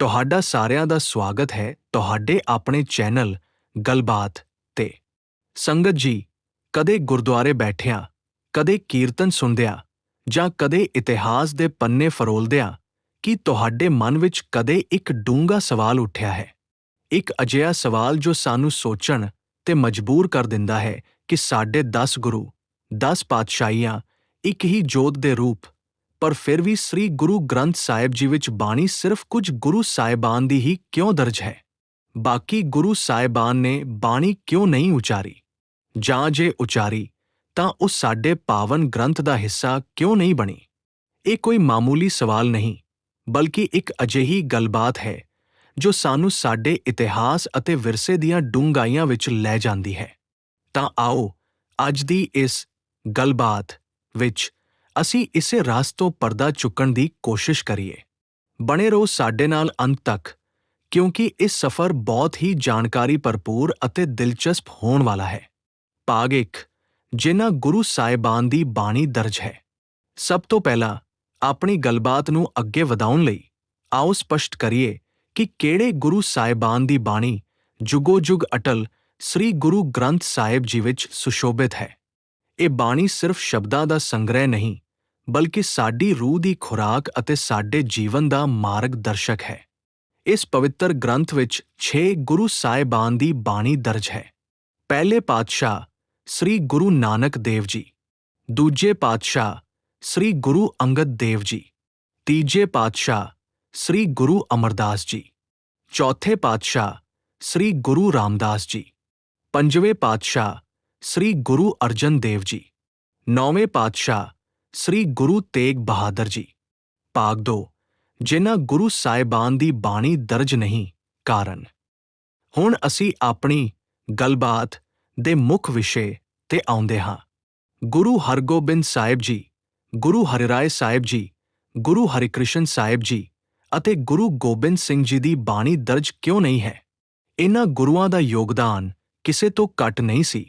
ਤੁਹਾਡਾ ਸਾਰਿਆਂ ਦਾ ਸਵਾਗਤ ਹੈ ਤੁਹਾਡੇ ਆਪਣੇ ਚੈਨਲ ਗੱਲਬਾਤ ਤੇ। ਸੰਗਤ ਜੀ, ਕਦੇ ਗੁਰਦੁਆਰੇ ਬੈਠਿਆਂ, ਕਦੇ ਕੀਰਤਨ ਸੁਣਦਿਆਂ ਜਾਂ ਕਦੇ ਇਤਿਹਾਸ ਦੇ ਪੰਨੇ ਫਰੋਲਦਿਆਂ, ਕੀ ਤੁਹਾਡੇ ਮਨ ਵਿੱਚ ਕਦੇ ਇੱਕ ਡੂੰਘਾ ਸਵਾਲ ਉੱਠਿਆ ਹੈ? ਇੱਕ ਅਜਿਹਾ ਸਵਾਲ ਜੋ ਸਾਨੂੰ ਸੋਚਣ ਤੇ ਮਜਬੂਰ ਕਰ ਦਿੰਦਾ ਹੈ ਕਿ ਸਾਡੇ 10 ਗੁਰੂ 10 ਪਾਤਸ਼ਾਹੀਆਂ ਇੱਕ ਹੀ ਜੋਤ ਦੇ ਰੂਪ ਪਰ ਫਿਰ ਵੀ ਸ੍ਰੀ ਗੁਰੂ ਗ੍ਰੰਥ ਸਾਹਿਬ ਜੀ ਵਿੱਚ ਬਾਣੀ ਸਿਰਫ ਕੁਝ ਗੁਰੂ ਸਾਹਿਬਾਨ ਦੀ ਹੀ ਕਿਉਂ ਦਰਜ ਹੈ? ਬਾਕੀ ਗੁਰੂ ਸਾਹਿਬਾਨ ਨੇ ਬਾਣੀ ਕਿਉਂ ਨਹੀਂ ਉਚਾਰੀ? ਜਾਂ ਜੇ ਉਚਾਰੀ, ਤਾਂ ਉਹ ਸਾਡੇ ਪਾਵਨ ਗ੍ਰੰਥ ਦਾ ਹਿੱਸਾ ਕਿਉਂ ਨਹੀਂ ਬਣੀ? ਇਹ ਕੋਈ ਮਾਮੂਲੀ ਸਵਾਲ ਨਹੀਂ, ਬਲਕਿ ਇੱਕ ਅਜਿਹੀ ਗੱਲਬਾਤ ਹੈ, ਜੋ ਸਾਨੂੰ ਸਾਡੇ ਇਤਿਹਾਸ ਅਤੇ ਵਿਰਸੇ ਦੀਆਂ ਡੂੰਘਾਈਆਂ ਵਿੱਚ ਲੈ ਜਾਂਦੀ ਹੈ। ਤਾਂ ਆਓ, ਅੱਜ ਦੀ ਇਸ ਗੱਲਬਾਤ ਵਿੱਚ ਅਸੀਂ ਇਸੇ ਰਾਸ ਤੋਂ ਪਰਦਾ ਚੁੱਕਣ ਦੀ ਕੋਸ਼ਿਸ਼ ਕਰੀਏ। ਬਣੇ ਰਹੋ ਸਾਡੇ ਨਾਲ ਅੰਤ ਤੱਕ, ਕਿਉਂਕਿ ਇਹ ਸਫ਼ਰ ਬਹੁਤ ਹੀ ਜਾਣਕਾਰੀ ਭਰਪੂਰ ਅਤੇ ਦਿਲਚਸਪ ਹੋਣ ਵਾਲਾ ਹੈ। ਭਾਗ 1 ਜਿਨ੍ਹਾਂ ਗੁਰੂ ਸਾਹਿਬਾਨ ਦੀ ਬਾਣੀ ਦਰਜ ਹੈ। ਸਭ ਤੋਂ ਪਹਿਲਾਂ, ਆਪਣੀ ਗੱਲਬਾਤ ਨੂੰ ਅੱਗੇ ਵਧਾਉਣ ਲਈ ਆਓ ਸਪਸ਼ਟ ਕਰੀਏ ਕਿ ਕਿਹੜੇ ਗੁਰੂ ਸਾਹਿਬਾਨ ਦੀ ਬਾਣੀ ਜੁਗੋ ਜੁਗ ਅਟਲ ਸ੍ਰੀ ਗੁਰੂ ਗ੍ਰੰਥ ਸਾਹਿਬ ਜੀ ਵਿੱਚ ਸੁਸ਼ੋਭਿਤ ਹੈ। ਇਹ ਬਾਣੀ ਸਿਰਫ ਸ਼ਬਦਾਂ ਦਾ ਸੰਗ੍ਰਹਿ ਨਹੀਂ ਬਲਕਿ ਸਾਡੀ ਰੂਹ ਦੀ ਖੁਰਾਕ ਅਤੇ ਸਾਡੇ ਜੀਵਨ ਦਾ ਮਾਰਗਦਰਸ਼ਕ ਹੈ। ਇਸ ਪਵਿੱਤਰ ਗ੍ਰੰਥ ਵਿੱਚ 6 ਗੁਰੂ ਸਾਹਿਬਾਨ ਦੀ ਬਾਣੀ ਦਰਜ ਹੈ। ਪਹਿਲੇ ਪਾਤਸ਼ਾਹ ਸ੍ਰੀ ਗੁਰੂ ਨਾਨਕ ਦੇਵ ਜੀ, ਦੂਜੇ ਪਾਤਸ਼ਾਹ ਸ੍ਰੀ ਗੁਰੂ ਅੰਗਦ ਦੇਵ ਜੀ, ਤੀਜੇ ਪਾਤਸ਼ਾਹ ਸ੍ਰੀ ਗੁਰੂ ਅਮਰਦਾਸ ਜੀ, ਚੌਥੇ ਪਾਤਸ਼ਾਹ ਸ੍ਰੀ ਗੁਰੂ ਰਾਮਦਾਸ ਜੀ, ਪੰਜਵੇਂ ਪਾਤਸ਼ਾਹ ਸ੍ਰੀ ਗੁਰੂ ਅਰਜਨ ਦੇਵ ਜੀ, ਨੌਵੇਂ ਪਾਤਸ਼ਾਹ ਸ੍ਰੀ ਗੁਰੂ ਤੇਗ ਬਹਾਦਰ ਜੀ। ਭਾਗ 2 ਜਿਨ੍ਹਾਂ ਗੁਰੂ ਸਾਹਿਬਾਨ ਦੀ ਬਾਣੀ ਦਰਜ ਨਹੀਂ, ਕਾਰਨ। ਹੁਣ ਅਸੀਂ ਆਪਣੀ ਗੱਲਬਾਤ ਦੇ ਮੁੱਖ ਵਿਸ਼ੇ ਤੇ ਆਉਂਦੇ ਹਾਂ। ਗੁਰੂ ਹਰਗੋਬਿੰਦ ਸਾਹਿਬ ਜੀ, ਗੁਰੂ ਹਰਿਰਾਏ ਸਾਹਿਬ ਜੀ, ਗੁਰੂ ਹਰਿਕ੍ਰਿਸ਼ਨ ਸਾਹਿਬ ਜੀ ਅਤੇ ਗੁਰੂ ਗੋਬਿੰਦ ਸਿੰਘ ਜੀ ਦੀ ਬਾਣੀ ਦਰਜ ਕਿਉਂ ਨਹੀਂ ਹੈ? ਇਹਨਾਂ ਗੁਰੂਆਂ ਦਾ ਯੋਗਦਾਨ ਕਿਸੇ ਤੋਂ ਘੱਟ ਨਹੀਂ ਸੀ,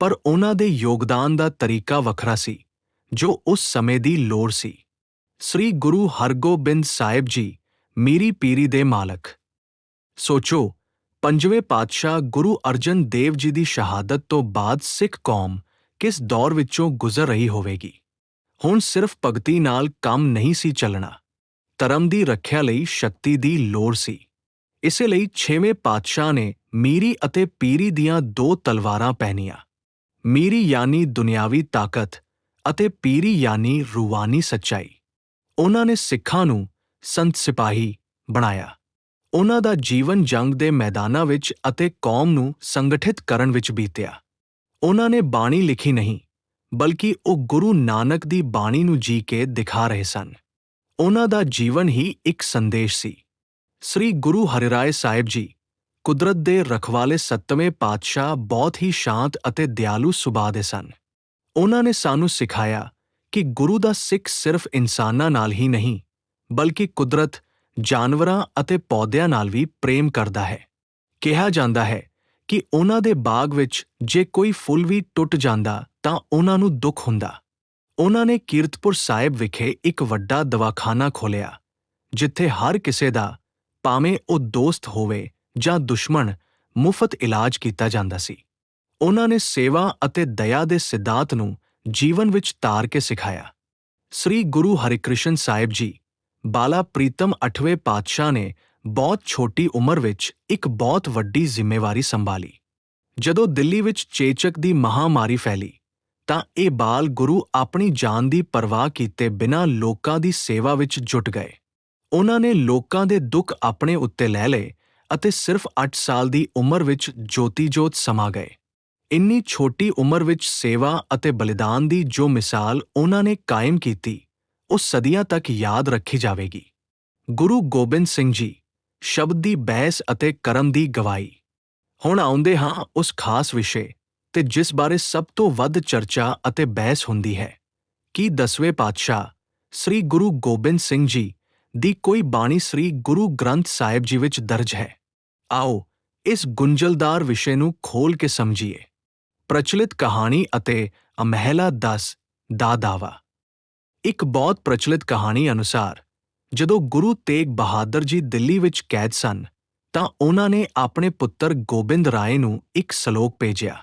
ਪਰ ਉਹਨਾਂ ਦੇ ਯੋਗਦਾਨ ਦਾ ਤਰੀਕਾ ਵੱਖਰਾ ਸੀ। ਜੋ ਉਸ ਸਮੇਂ ਦੀ ਲੋੜ ਸੀ। ਸ੍ਰੀ ਗੁਰੂ ਹਰਗੋਬਿੰਦ ਸਾਹਿਬ ਜੀ, ਮੀਰੀ ਪੀਰੀ ਦੇ ਮਾਲਕ। ਸੋਚੋ, ਪੰਜਵੇਂ ਪਾਤਸ਼ਾਹ ਗੁਰੂ ਅਰਜਨ ਦੇਵ ਜੀ ਦੀ ਸ਼ਹਾਦਤ ਤੋਂ ਬਾਅਦ ਸਿੱਖ ਕੌਮ ਕਿਸ ਦੌਰ ਵਿੱਚੋਂ ਗੁਜ਼ਰ ਰਹੀ ਹੋਵੇਗੀ? ਹੁਣ ਸਿਰਫ ਭਗਤੀ ਨਾਲ ਕੰਮ ਨਹੀਂ ਸੀ ਚੱਲਣਾ। ਧਰਮ ਦੀ ਰੱਖਿਆ ਲਈ ਸ਼ਕਤੀ ਦੀ ਲੋੜ ਸੀ। ਇਸੇ ਲਈ ਛੇਵੇਂ ਪਾਤਸ਼ਾਹ ਨੇ ਮੀਰੀ ਅਤੇ ਪੀਰੀ ਦੀਆਂ ਦੋ ਤਲਵਾਰਾਂ ਪਹਿਨੀਆਂ। ਮੀਰੀ ਯਾਨੀ ਦੁਨਿਆਵੀ ਤਾਕਤ ਅਤੇ ਪੀਰੀ ਯਾਨੀ ਰੂਹਾਨੀ ਸੱਚਾਈ। ਉਹਨਾਂ ਨੇ ਸਿੱਖਾਂ ਨੂੰ ਸੰਤ ਸਿਪਾਹੀ ਬਣਾਇਆ। ਉਹਨਾਂ ਦਾ ਜੀਵਨ ਜੰਗ ਦੇ ਮੈਦਾਨਾਂ ਵਿੱਚ ਅਤੇ ਕੌਮ ਨੂੰ ਸੰਗਠਿਤ ਕਰਨ ਵਿੱਚ ਬੀਤਿਆ। ਉਹਨਾਂ ਨੇ ਬਾਣੀ ਲਿਖੀ ਨਹੀਂ, ਬਲਕਿ ਉਹ ਗੁਰੂ ਨਾਨਕ ਦੀ ਬਾਣੀ ਨੂੰ ਜੀ ਕੇ ਦਿਖਾ ਰਹੇ ਸਨ। ਉਹਨਾਂ ਦਾ ਜੀਵਨ ਹੀ ਇੱਕ ਸੰਦੇਸ਼ ਸੀ। ਸ੍ਰੀ ਗੁਰੂ ਹਰਿਰਾਏ ਸਾਹਿਬ ਜੀ ਕੁਦਰਤ ਦੇ ਰਖਵਾਲੇ ਸੱਤਵੇਂ ਪਾਤਸ਼ਾਹ ਬਹੁਤ ਹੀ ਸ਼ਾਂਤ ਅਤੇ ਦਿਆਲੂ ਸੁਭਾਅ ਦੇ ਸਨ। ਉਹਨਾਂ ਨੇ ਸਾਨੂੰ ਸਿਖਾਇਆ ਕਿ ਗੁਰੂ ਦਾ ਸਿੱਖ ਸਿਰਫ ਇਨਸਾਨਾਂ ਨਾਲ ਹੀ ਨਹੀਂ, ਬਲਕਿ ਕੁਦਰਤ, ਜਾਨਵਰਾਂ ਅਤੇ ਪੌਦਿਆਂ ਨਾਲ ਵੀ ਪ੍ਰੇਮ ਕਰਦਾ ਹੈ। ਕਿਹਾ ਜਾਂਦਾ ਹੈ ਕਿ ਉਹਨਾਂ ਦੇ ਬਾਗ ਵਿੱਚ ਜੇ ਕੋਈ ਫੁੱਲ ਵੀ ਟੁੱਟ ਜਾਂਦਾ ਤਾਂ ਉਹਨਾਂ ਨੂੰ ਦੁੱਖ ਹੁੰਦਾ। ਉਹਨਾਂ ਨੇ ਕੀਰਤਪੁਰ ਸਾਹਿਬ ਵਿਖੇ ਇੱਕ ਵੱਡਾ ਦਵਾਖਾਨਾ ਖੋਲ੍ਹਿਆ, ਜਿੱਥੇ ਹਰ ਕਿਸੇ ਦਾ, ਭਾਵੇਂ ਉਹ ਦੋਸਤ ਹੋਵੇ ਜਾਂ ਦੁਸ਼ਮਣ, ਮੁਫਤ ਇਲਾਜ ਕੀਤਾ ਜਾਂਦਾ ਸੀ। ਉਹਨਾਂ ਨੇ ਸੇਵਾ ਅਤੇ ਦਇਆ ਦੇ ਸਿਧਾਂਤ ਨੂੰ ਜੀਵਨ ਵਿੱਚ ਤਾਰ ਕੇ ਸਿਖਾਇਆ। ਸ੍ਰੀ ਗੁਰੂ ਹਰਿਕ੍ਰਿਸ਼ਨ ਸਾਹਿਬ ਜੀ, ਬਾਲਾ ਪ੍ਰੀਤਮ 8ਵੇਂ ਪਾਤਸ਼ਾਹ ਨੇ ਬਹੁਤ ਛੋਟੀ ਉਮਰ ਵਿੱਚ ਇੱਕ ਬਹੁਤ ਵੱਡੀ ਜ਼ਿੰਮੇਵਾਰੀ ਸੰਭਾਲੀ। ਜਦੋਂ ਦਿੱਲੀ ਵਿੱਚ ਚੇਚਕ ਦੀ ਮਹਾਮਾਰੀ ਫੈਲੀ, ਤਾਂ ਇਹ ਬਾਲ ਗੁਰੂ ਆਪਣੀ ਜਾਨ ਦੀ ਪਰਵਾਹ ਕੀਤੇ ਬਿਨਾਂ ਲੋਕਾਂ ਦੀ ਸੇਵਾ ਵਿੱਚ ਜੁਟ ਗਏ। ਉਹਨਾਂ ਨੇ ਲੋਕਾਂ ਦੇ ਦੁੱਖ ਆਪਣੇ ਉੱਤੇ ਲੈ ਲਏ ਅਤੇ ਸਿਰਫ 8 ਸਾਲ ਦੀ ਉਮਰ ਵਿੱਚ ਜੋਤੀ ਜੋਤ ਸਮਾ ਗਏ। ਇੰਨੀ ਛੋਟੀ ਉਮਰ ਵਿੱਚ ਸੇਵਾ ਅਤੇ ਬਲੀਦਾਨ ਦੀ ਜੋ ਮਿਸਾਲ ਉਹਨਾਂ ਨੇ ਕਾਇਮ ਕੀਤੀ, ਉਹ ਸਦੀਆਂ ਤੱਕ ਯਾਦ ਰੱਖੀ ਜਾਵੇਗੀ। ਗੁਰੂ ਗੋਬਿੰਦ ਸਿੰਘ ਜੀ, ਸ਼ਬਦ ਦੀ ਬਹਿਸ ਅਤੇ ਕਰਮ ਦੀ ਗਵਾਹੀ। ਹੁਣ ਆਉਂਦੇ ਹਾਂ ਉਸ ਖਾਸ ਵਿਸ਼ੇ ਤੇ ਜਿਸ ਬਾਰੇ ਸਭ ਤੋਂ ਵੱਧ ਚਰਚਾ ਅਤੇ ਬਹਿਸ ਹੁੰਦੀ ਹੈ। ਕੀ ਦਸਵੇਂ ਪਾਤਸ਼ਾਹ ਸ੍ਰੀ ਗੁਰੂ ਗੋਬਿੰਦ ਸਿੰਘ ਜੀ ਦੀ ਕੋਈ ਬਾਣੀ ਸ੍ਰੀ ਗੁਰੂ ਗ੍ਰੰਥ ਸਾਹਿਬ ਜੀ ਵਿੱਚ ਦਰਜ ਹੈ? ਆਓ ਇਸ ਗੁੰਝਲਦਾਰ ਵਿਸ਼ੇ ਨੂੰ ਖੋਲ ਕੇ ਸਮਝੀਏ। ਪ੍ਰਚਲਿਤ ਕਹਾਣੀ ਅਤੇ ਅਮਹਿਲਾ 10 ਦਾ ਦਾਵਾ। ਇੱਕ ਬਹੁਤ ਪ੍ਰਚਲਿਤ ਕਹਾਣੀ ਅਨੁਸਾਰ, ਜਦੋਂ ਗੁਰੂ ਤੇਗ ਬਹਾਦਰ ਜੀ ਦਿੱਲੀ ਵਿੱਚ ਕੈਦ ਸਨ, ਤਾਂ ਉਹਨਾਂ ਨੇ ਆਪਣੇ ਪੁੱਤਰ ਗੋਬਿੰਦ ਰਾਏ ਨੂੰ ਇੱਕ ਸਲੋਕ ਭੇਜਿਆ,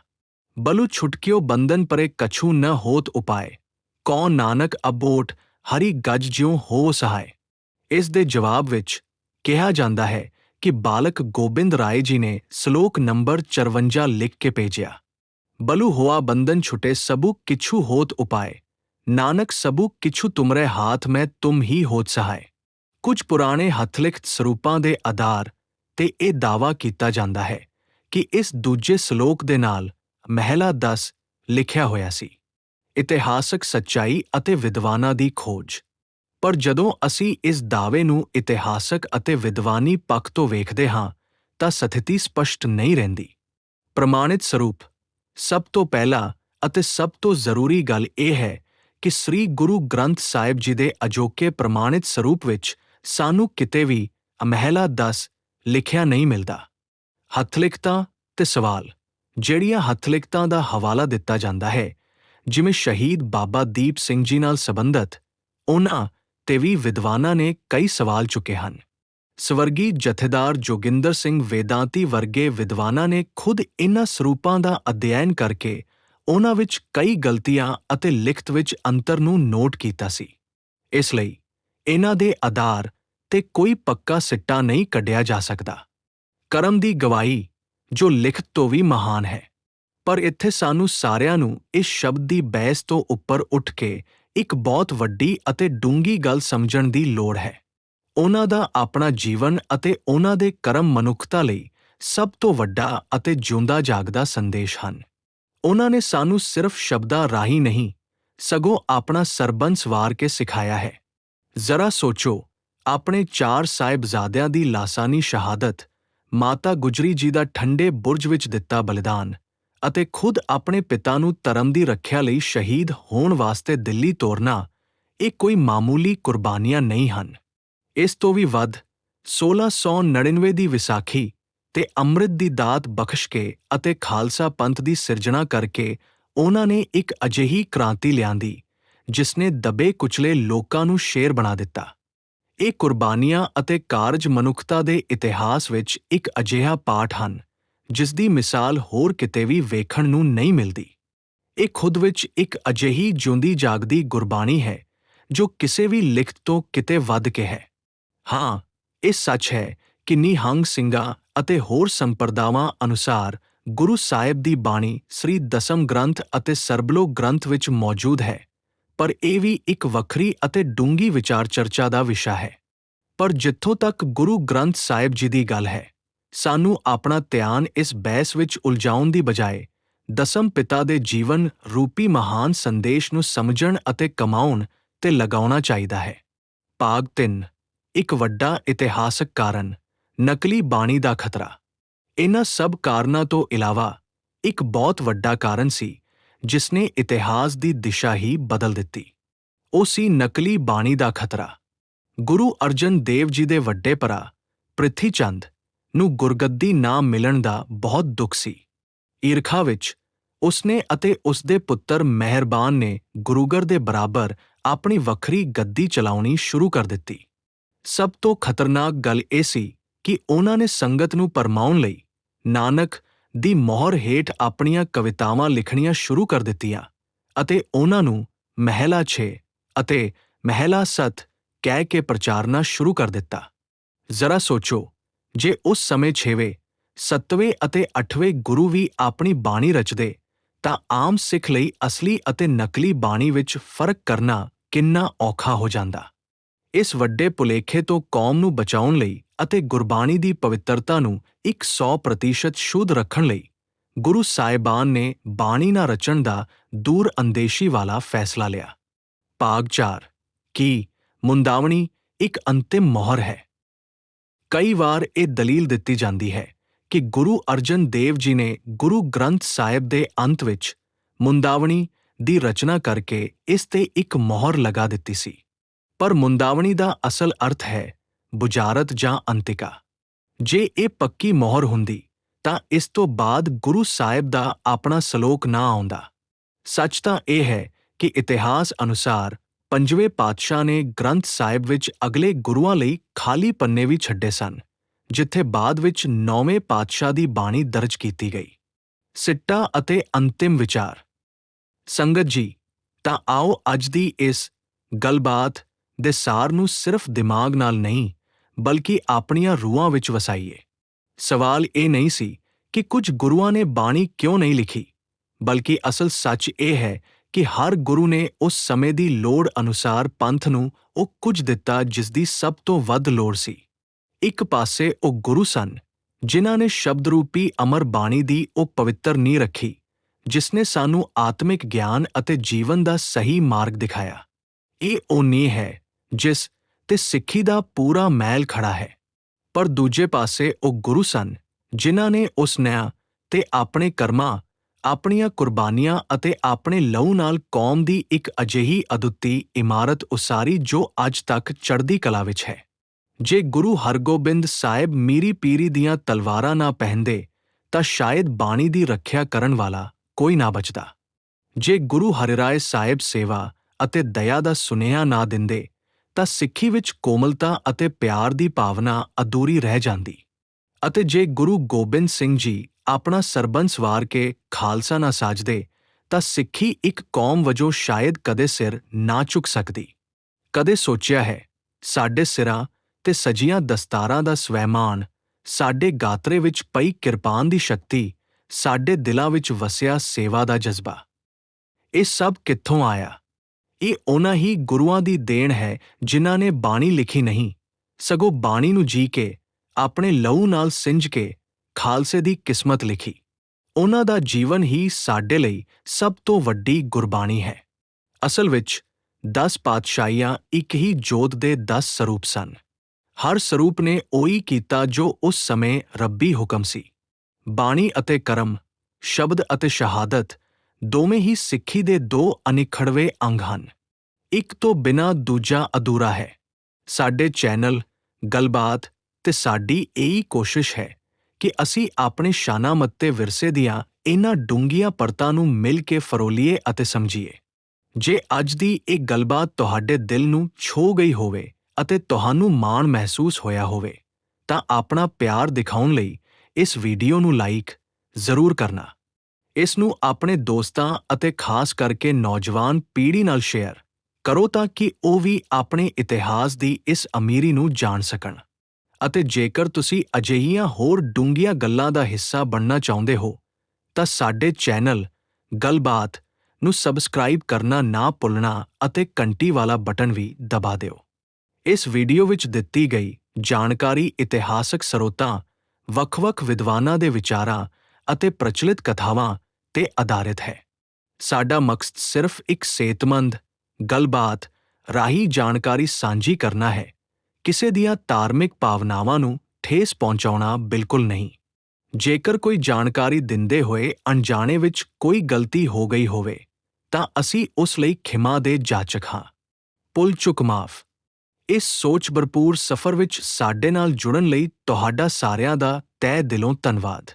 ਬਲੂ ਛੁਟਕਿਓ ਬੰਧਨ ਪਰੇ ਕਛੂ ਨ ਹੋਤ ਉਪਾਏ ਕੌ ਨਾਨਕ ਅਬੋਟ ਹਰੀ ਗੱਜ ਜਿਉ ਹੋ ਸਹਾਏ? ਇਸ ਦੇ ਜਵਾਬ ਵਿੱਚ ਕਿਹਾ ਜਾਂਦਾ ਹੈ ਕਿ ਬਾਲਕ ਗੋਬਿੰਦ ਰਾਏ ਜੀ ਨੇ ਸ਼ਲੋਕ ਨੰਬਰ 54 ਲਿਖ ਕੇ ਭੇਜਿਆ। ਬਲੂ ਹੋਆ ਬੰਧਨ ਛੁਟੇ ਸਬੂ ਕਿਛੂ ਹੋਤ ਉਪਾਏ ਨਾਨਕ ਸਬੂ ਕਿਛੂ ਤੁਮਰੇ ਹਾਥ ਮੈਂ ਤੁਮ ਹੀ ਹੋਤ ਸਹਾਏ ਕੁਝ ਪੁਰਾਣੇ ਹੱਥਲਿਖਤ ਸਰੂਪਾਂ ਦੇ ਆਧਾਰ ਤੇ ਇਹ ਦਾਵਾ ਕੀਤਾ ਜਾਂਦਾ ਹੈ ਕਿ ਇਸ ਦੂਜੇ ਸ਼ਲੋਕ ਦੇ ਨਾਲ ਮਹਿਲਾ 10 ਲਿਖਿਆ ਹੋਇਆ ਸੀ ਇਤਿਹਾਸਕ ਸੱਚਾਈ ਅਤੇ ਵਿਦਵਾਨਾਂ ਦੀ ਖੋਜ ਪਰ ਜਦੋਂ ਅਸੀਂ ਇਸ ਦਾਅਵੇ ਨੂੰ ਇਤਿਹਾਸਕ ਅਤੇ ਵਿਦਵਾਨੀ ਪੱਖ ਤੋਂ ਵੇਖਦੇ ਹਾਂ ਤਾਂ ਸਥਿਤੀ ਸਪਸ਼ਟ ਨਹੀਂ ਰਹਿੰਦੀ ਪ੍ਰਮਾਣਿਤ ਸਰੂਪ ਸਭ ਤੋਂ ਪਹਿਲਾਂ ਅਤੇ ਸਭ ਤੋਂ ਜ਼ਰੂਰੀ ਗੱਲ ਇਹ ਹੈ ਕਿ ਸ੍ਰੀ ਗੁਰੂ ਗ੍ਰੰਥ ਸਾਹਿਬ ਜੀ ਦੇ ਅਜੋਕੇ ਪ੍ਰਮਾਣਿਤ ਸਰੂਪ ਵਿੱਚ ਸਾਨੂੰ ਕਿਤੇ ਵੀ ਅਮਹਿਲਾ 10 ਲਿਖਿਆ ਨਹੀਂ ਮਿਲਦਾ। ਹੱਥਲਿਖਤਾਂ ਤੇ ਸਵਾਲ, ਜਿਹੜੀਆਂ ਹੱਥਲਿਖਤਾਂ ਦਾ ਹਵਾਲਾ ਦਿੱਤਾ ਜਾਂਦਾ ਹੈ, ਜਿਵੇਂ ਸ਼ਹੀਦ ਬਾਬਾ ਦੀਪ ਸਿੰਘ ਜੀ ਨਾਲ ਸੰਬੰਧਤ, ਉਹਨਾਂ ਤੇ ਵੀ ਵਿਦਵਾਨਾਂ ਨੇ ਕਈ ਸਵਾਲ ਚੁੱਕੇ ਹਨ। ਸਵਰਗੀ ਜਥੇਦਾਰ ਜੋਗਿੰਦਰ ਸਿੰਘ ਵੇਦਾਂਤੀ ਵਰਗੇ ਵਿਦਵਾਨਾਂ ਨੇ ਖੁਦ ਇਨ੍ਹਾਂ ਸਰੂਪਾਂ ਦਾ ਅਧਿਐਨ ਕਰਕੇ ਉਹਨਾਂ ਵਿੱਚ ਕਈ ਗਲਤੀਆਂ ਅਤੇ ਲਿਖਤ ਵਿੱਚ ਅੰਤਰ ਨੂੰ ਨੋਟ ਕੀਤਾ ਸੀ। ਇਸ ਲਈ ਇਹਨਾਂ ਦੇ ਆਧਾਰ ਤੇ ਕੋਈ ਪੱਕਾ ਸਿੱਟਾ ਨਹੀਂ ਕੱਢਿਆ ਜਾ ਸਕਦਾ। ਕਰਮ ਦੀ ਗਵਾਹੀ, ਜੋ ਲਿਖਤ ਤੋਂ ਵੀ ਮਹਾਨ ਹੈ। ਪਰ ਇੱਥੇ ਸਾਨੂੰ ਸਾਰਿਆਂ ਨੂੰ ਇਸ ਸ਼ਬਦ ਦੀ ਬਹਿਸ ਤੋਂ ਉੱਪਰ ਉੱਠ ਕੇ ਇੱਕ ਬਹੁਤ ਵੱਡੀ ਅਤੇ ਡੂੰਗੀ ਗੱਲ ਸਮਝਣ ਦੀ ਲੋੜ ਹੈ। ਉਹਨਾਂ ਦਾ ਆਪਣਾ ਜੀਵਨ ਅਤੇ ਉਹਨਾਂ ਦੇ ਕਰਮ ਮਨੁੱਖਤਾ ਲਈ ਸਭ ਤੋਂ ਵੱਡਾ ਅਤੇ ਜਿਉਂਦਾ ਜਾਗਦਾ ਸੰਦੇਸ਼ ਹਨ। ਉਹਨਾਂ ਨੇ ਸਾਨੂੰ ਸਿਰਫ ਸ਼ਬਦਾਂ ਰਾਹੀਂ ਨਹੀਂ, ਸਗੋਂ ਆਪਣਾ ਸਰਬੰਸ ਵਾਰ ਕੇ ਸਿਖਾਇਆ ਹੈ। ਜ਼ਰਾ ਸੋਚੋ, ਆਪਣੇ ਚਾਰ ਸਾਹਿਬਜ਼ਾਦਿਆਂ ਦੀ ਲਾਸਾਨੀ ਸ਼ਹਾਦਤ, ਮਾਤਾ ਗੁਜਰੀ ਜੀ ਦਾ ਠੰਡੇ ਬੁਰਜ ਵਿੱਚ ਦਿੱਤਾ ਬਲੀਦਾਨ ਅਤੇ ਖੁਦ ਆਪਣੇ ਪਿਤਾ ਨੂੰ ਧਰਮ ਦੀ ਰੱਖਿਆ ਲਈ ਸ਼ਹੀਦ ਹੋਣ ਵਾਸਤੇ ਦਿੱਲੀ ਤੋਰਨਾ, ਇਹ ਕੋਈ ਮਾਮੂਲੀ ਕੁਰਬਾਨੀਆਂ ਨਹੀਂ ਹਨ। ਇਸ ਤੋਂ ਵੀ ਵੱਧ 1699 ਦੀ ਵਿਸਾਖੀ ਤੇ ਅੰਮ੍ਰਿਤ ਦੀ ਦਾਤ ਬਖਸ਼ ਕੇ ਅਤੇ ਖਾਲਸਾ ਪੰਥ ਦੀ ਸਿਰਜਣਾ ਕਰਕੇ ਉਹਨਾਂ ਨੇ ਇੱਕ ਅਜਿਹੀ ਕ੍ਰਾਂਤੀ ਲਿਆਂਦੀ, ਜਿਸਨੇ ਦਬੇ ਕੁਚਲੇ ਲੋਕਾਂ ਨੂੰ ਸ਼ੇਰ ਬਣਾ ਦਿੱਤਾ। ਇਹ ਕੁਰਬਾਨੀਆਂ ਅਤੇ ਕਾਰਜ ਮਨੁੱਖਤਾ ਦੇ ਇਤਿਹਾਸ ਵਿੱਚ ਇੱਕ ਅਜਿਹਾ ਪਾਠ ਹਨ ਜਿਸ ਦੀ ਮਿਸਾਲ ਹੋਰ ਕਿਤੇ ਵੀ ਵੇਖਣ ਨੂੰ ਨਹੀਂ ਮਿਲਦੀ। ਇਹ ਖੁਦ ਵਿੱਚ ਇੱਕ ਅਜਿਹੀ ਜਿਉਂਦੀ ਜਾਗਦੀ ਗੁਰਬਾਣੀ ਹੈ, ਜੋ ਕਿਸੇ ਵੀ ਲਿਖਤ ਤੋਂ ਕਿਤੇ ਵੱਧ ਕੇ ਹੈ। ਹਾਂ, ਇਹ ਸੱਚ ਹੈ ਕਿ ਨਿਹੰਗ ਸਿੰਘਾਂ ਅਤੇ ਹੋਰ ਸੰਪਰਦਾਵਾਂ ਅਨੁਸਾਰ ਗੁਰੂ ਸਾਹਿਬ ਦੀ ਬਾਣੀ ਸ੍ਰੀ ਦਸਮ ਗ੍ਰੰਥ ਅਤੇ ਸਰਬਲੋ ਗ੍ਰੰਥ ਵਿੱਚ ਮੌਜੂਦ ਹੈ, ਪਰ ਇਹ ਵੀ ਇੱਕ ਵੱਖਰੀ ਅਤੇ ਡੂੰਗੀ ਵਿਚਾਰ ਚਰਚਾ ਦਾ ਵਿਸ਼ਾ ਹੈ। ਪਰ ਜਿੱਥੋਂ ਤੱਕ ਗੁਰੂ ਗ੍ਰੰਥ ਸਾਹਿਬ ਜੀ ਦੀ ਗੱਲ ਹੈ, ਸਾਨੂੰ ਆਪਣਾ ਧਿਆਨ ਇਸ ਬਹਿਸ ਵਿੱਚ ਉਲਝਾਉਣ ਦੀ ਬਜਾਏ ਦਸਮ ਪਿਤਾ ਦੇ ਜੀਵਨ ਰੂਪੀ ਮਹਾਨ ਸੰਦੇਸ਼ ਨੂੰ ਸਮਝਣ ਅਤੇ ਕਮਾਉਣ ਤੇ ਲਗਾਉਣਾ ਚਾਹੀਦਾ ਹੈ। ਭਾਗ 3 ਇੱਕ ਵੱਡਾ ਇਤਿਹਾਸਕ ਕਾਰਨ, ਨਕਲੀ ਬਾਣੀ ਦਾ ਖਤਰਾ। ਇਹਨਾਂ ਸਭ ਕਾਰਨਾਂ ਤੋਂ ਇਲਾਵਾ, ਇੱਕ ਬਹੁਤ ਵੱਡਾ ਕਾਰਨ ਸੀ ਜਿਸ ਨੇ ਇਤਿਹਾਸ ਦੀ ਦਿਸ਼ਾ ਹੀ ਬਦਲ ਦਿੱਤੀ। ਉਹ ਸੀ ਨਕਲੀ ਬਾਣੀ ਦਾ ਖਤਰਾ। ਗੁਰੂ ਅਰਜਨ ਦੇਵ ਜੀ ਦੇ ਵੱਡੇ ਭਰਾ ਪ੍ਰਿਥੀ ਚੰਦ ਨੂੰ ਗੁਰਗੱਦੀ ਨਾ ਮਿਲਣ ਦਾ ਬਹੁਤ ਦੁੱਖ ਸੀ। ਈਰਖਾ ਵਿੱਚ, ਉਸਨੇ ਅਤੇ ਉਸਦੇ ਪੁੱਤਰ ਮਿਹਰਬਾਨ ਨੇ ਗੁਰੂਗਰ ਦੇ ਬਰਾਬਰ ਆਪਣੀ ਵੱਖਰੀ ਗੱਦੀ ਚਲਾਉਣੀ ਸ਼ੁਰੂ ਕਰ ਦਿੱਤੀ। ਸਭ ਤੋਂ ਖਤਰਨਾਕ ਗੱਲ ਇਹ ਸੀ ਕਿ ਉਹਨਾਂ ਨੇ ਸੰਗਤ ਨੂੰ ਪਰਮਾਉਣ ਲਈ ਨਾਨਕ ਦੀ ਮੋਹਰ ਹੇਠ ਆਪਣੀਆਂ ਕਵਿਤਾਵਾਂ ਲਿਖਣੀਆਂ ਸ਼ੁਰੂ ਕਰ ਦਿੱਤੀਆਂ ਅਤੇ ਉਹਨਾਂ ਨੂੰ ਮਹਿਲਾ 6 ਅਤੇ ਮਹਿਲਾ 7 ਕਹਿ ਕੇ ਪ੍ਰਚਾਰਨਾ ਸ਼ੁਰੂ ਕਰ ਦਿੱਤਾ। ਜ਼ਰਾ ਸੋਚੋ, ਜੇ ਉਸ ਸਮੇਂ 6ਵੇਂ 7ਵੇਂ ਅਤੇ 8ਵੇਂ ਗੁਰੂ ਵੀ ਆਪਣੀ ਬਾਣੀ ਰਚਦੇ, ਤਾਂ ਆਮ ਸਿੱਖ ਲਈ ਅਸਲੀ ਅਤੇ ਨਕਲੀ ਬਾਣੀ ਵਿੱਚ ਫ਼ਰਕ ਕਰਨਾ ਕਿੰਨਾ ਔਖਾ ਹੋ ਜਾਂਦਾ। ਇਸ ਵੱਡੇ ਭੁਲੇਖੇ ਤੋਂ ਕੌਮ ਨੂੰ ਬਚਾਉਣ ਲਈ ਅਤੇ ਗੁਰਬਾਣੀ ਦੀ ਪਵਿੱਤਰਤਾ ਨੂੰ 100% ਸ਼ੁੱਧ ਰੱਖਣ ਲਈ ਗੁਰੂ ਸਾਹਿਬਾਨ ਨੇ ਬਾਣੀ ਨਾ ਰਚਣ ਦਾ ਦੂਰ ਅੰਦੇਸ਼ੀ ਵਾਲਾ ਫੈਸਲਾ ਲਿਆ। ਭਾਗ 4 ਕੀ ਮੁੰਦਾਵਣੀ ਇੱਕ ਅੰਤਿਮ ਮੋਹਰ ਹੈ? ਕਈ ਵਾਰ ਇਹ ਦਲੀਲ ਦਿੱਤੀ ਜਾਂਦੀ ਹੈ ਕਿ ਗੁਰੂ ਅਰਜਨ ਦੇਵ ਜੀ ਨੇ ਗੁਰੂ ਗ੍ਰੰਥ ਸਾਹਿਬ ਦੇ ਅੰਤ ਵਿੱਚ ਮੁੰਦਾਵਣੀ ਦੀ ਰਚਨਾ ਕਰਕੇ ਇਸ ਤੇ ਇੱਕ ਮੋਹਰ ਲਗਾ ਦਿੱਤੀ ਸੀ। ਪਰ ਮੁੰਦਾਵਣੀ ਦਾ ਅਸਲ ਅਰਥ ਹੈ ਬੁਝਾਰਤ ਜਾਂ ਅੰਤਿਕਾ। ਜੇ ਇਹ ਪੱਕੀ ਮੋਹਰ ਹੁੰਦੀ, ਤਾਂ ਇਸ ਤੋਂ ਬਾਅਦ ਗੁਰੂ ਸਾਹਿਬ ਦਾ ਆਪਣਾ ਸ਼ਲੋਕ ਨਾ ਆਉਂਦਾ। ਸੱਚ ਤਾਂ ਇਹ ਹੈ ਕਿ ਇਤਿਹਾਸ ਅਨੁਸਾਰ ਪੰਜਵੇਂ ਪਾਤਸ਼ਾਹ ਨੇ ਗ੍ਰੰਥ ਸਾਹਿਬ ਵਿੱਚ ਅਗਲੇ ਗੁਰੂਆਂ ਲਈ ਖਾਲੀ ਪੰਨੇ ਵੀ ਛੱਡੇ ਸਨ, ਜਿੱਥੇ ਬਾਅਦ ਵਿੱਚ ਨੌਵੇਂ ਪਾਤਸ਼ਾਹ ਦੀ ਬਾਣੀ ਦਰਜ ਕੀਤੀ ਗਈ। ਸਿੱਟਾ ਅਤੇ ਅੰਤਿਮ ਵਿਚਾਰ। ਸੰਗਤ ਜੀ, ਤਾਂ ਆਓ ਅੱਜ ਦੀ ਇਸ ਗੱਲਬਾਤ ਦੇ ਸਾਰ ਨੂੰ ਸਿਰਫ ਦਿਮਾਗ ਨਾਲ ਨਹੀਂ, ਬਲਕਿ ਆਪਣੀਆਂ ਰੂਹਾਂ ਵਿੱਚ ਵਸਾਈਏ। ਸਵਾਲ ਇਹ ਨਹੀਂ ਸੀ ਕਿ ਕੁਝ ਗੁਰੂਆਂ ਨੇ ਬਾਣੀ ਕਿਉਂ ਨਹੀਂ ਲਿਖੀ, ਬਲਕਿ ਅਸਲ ਸੱਚ ਇਹ ਹੈ ਕਿ ਹਰ ਗੁਰੂ ਨੇ ਉਸ ਸਮੇਂ ਦੀ ਲੋੜ ਅਨੁਸਾਰ ਪੰਥ ਨੂੰ ਉਹ ਕੁਝ ਦਿੱਤਾ ਜਿਸ ਦੀ ਸਭ ਤੋਂ ਵੱਧ ਲੋੜ ਸੀ। ਇੱਕ ਪਾਸੇ ਉਹ ਗੁਰੂ ਸਨ, ਜਿਨ੍ਹਾਂ ਨੇ ਸ਼ਬਦ ਰੂਪੀ ਅਮਰ ਬਾਣੀ ਦੀ ਉਹ ਪਵਿੱਤਰ ਨੀਂਹ ਰੱਖੀ, ਜਿਸ ਨੇ ਸਾਨੂੰ ਆਤਮਿਕ ਗਿਆਨ ਅਤੇ ਜੀਵਨ ਦਾ ਸਹੀ ਮਾਰਗ ਦਿਖਾਇਆ। ਇਹ ਉਹ ਨੀਂਹ ਹੈ ਜਿਸ ਤੇ ਸਿੱਖੀ ਦਾ ਪੂਰਾ ਮੈਲ ਖੜਾ ਹੈ। ਪਰ ਦੂਜੇ ਪਾਸੇ ਉਹ ਗੁਰੂ ਸਨ, ਜਿਨ੍ਹਾਂ ਨੇ ਉਸ ਨਿਆਂ ਤੇ ਆਪਣੇ ਕਰਮਾਂ, ਆਪਣੀਆਂ ਕੁਰਬਾਨੀਆਂ ਅਤੇ ਆਪਣੇ ਲਹੂ ਨਾਲ ਕੌਮ ਦੀ ਇੱਕ ਅਜਿਹੀ ਅਦੁੱਤੀ ਇਮਾਰਤ ਉਸਾਰੀ ਜੋ ਅੱਜ ਤੱਕ ਚੜ੍ਹਦੀ ਕਲਾ ਵਿੱਚ ਹੈ। ਜੇ ਗੁਰੂ ਹਰਗੋਬਿੰਦ ਸਾਹਿਬ ਮੀਰੀ ਪੀਰੀ ਦੀਆਂ ਤਲਵਾਰਾਂ ਨਾ ਪਹਿਨਦੇ, ਤਾਂ ਸ਼ਾਇਦ ਬਾਣੀ ਦੀ ਰੱਖਿਆ ਕਰਨ ਵਾਲਾ ਕੋਈ ਨਾ ਬਚਦਾ। ਜੇ ਗੁਰੂ ਹਰਿਰਾਏ ਸਾਹਿਬ ਸੇਵਾ ਅਤੇ ਦਇਆ ਦਾ ਸੁਨੇਹਾ ਨਾ ਦਿੰਦੇ ਤਾਂ ਸਿੱਖੀ ਵਿੱਚ ਕੋਮਲਤਾ ਅਤੇ ਪਿਆਰ ਦੀ ਭਾਵਨਾ ਅਧੂਰੀ ਰਹਿ ਜਾਂਦੀ। ਅਤੇ ਜੇ ਗੁਰੂ ਗੋਬਿੰਦ ਸਿੰਘ ਜੀ ਆਪਣਾ ਸਰਬੰਸ ਵਾਰ ਕੇ ਖਾਲਸਾ ਨਾ ਸਾਜਦੇ, ਤਾਂ ਸਿੱਖੀ ਇੱਕ ਕੌਮ ਵਜੋਂ ਸ਼ਾਇਦ ਕਦੇ ਸਿਰ ਨਾ ਚੁੱਕ ਸਕਦੀ। ਕਦੇ ਸੋਚਿਆ ਹੈ, ਸਾਡੇ ਸਿਰਾਂ ਤੇ ਸਜੀਆਂ ਦਸਤਾਰਾਂ ਦਾ ਸਵੈਮਾਨ, ਸਾਡੇ ਗਾਤਰੇ ਵਿੱਚ ਪਈ ਕਿਰਪਾਨ ਦੀ ਸ਼ਕਤੀ, ਸਾਡੇ ਦਿਲਾਂ ਵਿੱਚ ਵਸਿਆ ਸੇਵਾ ਦਾ ਜਜ਼ਬਾ। ਇਹ ਸਭ ਕਿੱਥੋਂ ਆਇਆ? ਇਹ ਉਹਨਾਂ ਹੀ ਗੁਰੂਆਂ ਦੀ ਦੇਣ ਹੈ, ਜਿਨ੍ਹਾਂ ਨੇ ਬਾਣੀ ਲਿਖੀ ਨਹੀਂ। ਸਗੋਂ ਬਾਣੀ ਨੂੰ ਜੀ ਕੇ, ਆਪਣੇ ਲਹੂ ਨਾਲ ਸਿੰਜ ਕੇ, ਖਾਲਸੇ ਦੀ ਕਿਸਮਤ ਲਿਖੀ। ਉਹਨਾਂ ਦਾ ਜੀਵਨ ਹੀ ਸਾਡੇ ਲਈ ਸਭ ਤੋਂ ਵੱਡੀ ਗੁਰਬਾਣੀ ਹੈ। ਅਸਲ ਵਿੱਚ 10 ਪਾਤਸ਼ਾਹੀਆਂ ਇੱਕ ਹੀ ਜੋਤ ਦੇ 10 ਸਰੂਪ ਸਨ। ਹਰ ਸਰੂਪ ਨੇ ਉਹੀ ਕੀਤਾ ਜੋ ਉਸ ਸਮੇਂ ਰੱਬੀ ਹੁਕਮ ਸੀ। ਬਾਣੀ ਅਤੇ ਕਰਮ, ਸ਼ਬਦ ਅਤੇ ਸ਼ਹਾਦਤ ਦੋਵੇਂ ਹੀ ਸਿੱਖੀ ਦੇ ਦੋ ਅਨਿਖੜਵੇਂ ਅੰਗ ਹਨ। ਇੱਕ ਤੋਂ ਬਿਨਾ ਦੂਜਾ ਅਧੂਰਾ ਹੈ। ਸਾਡੇ ਚੈਨਲ, ਗੱਲਬਾਤ ਤੇ ਸਾਡੀ ਇਹੀ ਕੋਸ਼ਿਸ਼ ਹੈ ਕਿ ਅਸੀਂ ਆਪਣੇ ਸ਼ਾਨਾਮੱਤੇ ਵਿਰਸੇ ਦੀਆਂ ਇਹਨਾਂ ਡੂੰਘੀਆਂ ਪਰਤਾਂ ਨੂੰ ਮਿਲ ਕੇ ਫਰੋਲੀਏ ਅਤੇ ਸਮਝੀਏ। ਜੇ ਅੱਜ ਦੀ ਇਹ ਗੱਲਬਾਤ ਤੁਹਾਡੇ ਦਿਲ ਨੂੰ ਛੋ ਗਈ ਹੋਵੇ ਅਤੇ ਤੁਹਾਨੂੰ ਮਾਣ ਮਹਿਸੂਸ ਹੋਇਆ ਹੋਵੇ, ਤਾਂ ਆਪਣਾ ਪਿਆਰ ਦਿਖਾਉਣ ਲਈ ਇਸ ਵੀਡੀਓ ਨੂੰ ਲਾਈਕ ਜ਼ਰੂਰ ਕਰਨਾ। ਇਸ ਨੂੰ ਆਪਣੇ ਦੋਸਤਾਂ ਅਤੇ ਖਾਸ ਕਰਕੇ ਨੌਜਵਾਨ ਪੀੜ੍ਹੀ ਨਾਲ ਸ਼ੇਅਰ ਕਰੋ ਤਾਂ ਕਿ ਉਹ ਵੀ ਆਪਣੇ ਇਤਿਹਾਸ ਦੀ ਇਸ ਅਮੀਰੀ ਨੂੰ ਜਾਣ ਸਕਣ। ਅਤੇ ਜੇਕਰ ਤੁਸੀਂ ਅਜਿਹੀਆਂ ਹੋਰ ਡੂੰਘੀਆਂ ਗੱਲਾਂ ਦਾ ਹਿੱਸਾ ਬਣਨਾ ਚਾਹੁੰਦੇ ਹੋ, ਤਾਂ ਸਾਡੇ ਚੈਨਲ ਗੱਲਬਾਤ ਨੂੰ ਸਬਸਕ੍ਰਾਈਬ ਕਰਨਾ ਨਾ ਭੁੱਲਣਾ ਅਤੇ ਘੰਟੀ ਵਾਲਾ ਬਟਨ ਵੀ ਦਬਾ ਦਿਓ। ਇਸ ਵੀਡੀਓ ਵਿੱਚ ਦਿੱਤੀ ਗਈ ਜਾਣਕਾਰੀ ਇਤਿਹਾਸਕ ਸਰੋਤਾਂ, ਵੱਖ-ਵੱਖ ਵਿਦਵਾਨਾਂ ਦੇ ਵਿਚਾਰਾਂ ਅਤੇ ਪ੍ਰਚਲਿਤ ਕਥਾਵਾਂ ਤੇ ਆਧਾਰਿਤ ਹੈ। ਸਾਡਾ ਮਕਸਦ ਸਿਰਫ ਇੱਕ ਸਿਹਤਮੰਦ, ਗੱਲਬਾਤ, ਰਾਹੀਂ ਜਾਣਕਾਰੀ ਸਾਂਝੀ ਕਰਨਾ ਹੈ। ਕਿਸੇ ਦੀਆਂ ਧਾਰਮਿਕ ਭਾਵਨਾਵਾਂ ਨੂੰ ਠੇਸ ਪਹੁੰਚਾਉਣਾ ਬਿਲਕੁਲ ਨਹੀਂ। ਜੇਕਰ ਕੋਈ ਜਾਣਕਾਰੀ ਦਿੰਦੇ ਹੋਏ ਅਣਜਾਣੇ ਵਿੱਚ ਕੋਈ ਗਲਤੀ ਹੋ ਗਈ ਹੋਵੇ, ਤਾਂ ਅਸੀਂ ਉਸ ਲਈ ਖਿਮਾ ਦੇ ਜਾਚਕ ਹਾਂ। ਪੁੱਲ ਚੁੱਕ ਮਾਫ। ਇਸ ਸੋਚ ਭਰਪੂਰ ਸਫ਼ਰ ਵਿੱਚ ਸਾਡੇ ਨਾਲ ਜੁੜਨ ਲਈ ਤੁਹਾਡਾ ਸਾਰਿਆਂ ਦਾ ਤਹਿ ਦਿਲੋਂ ਧੰਨਵਾਦ।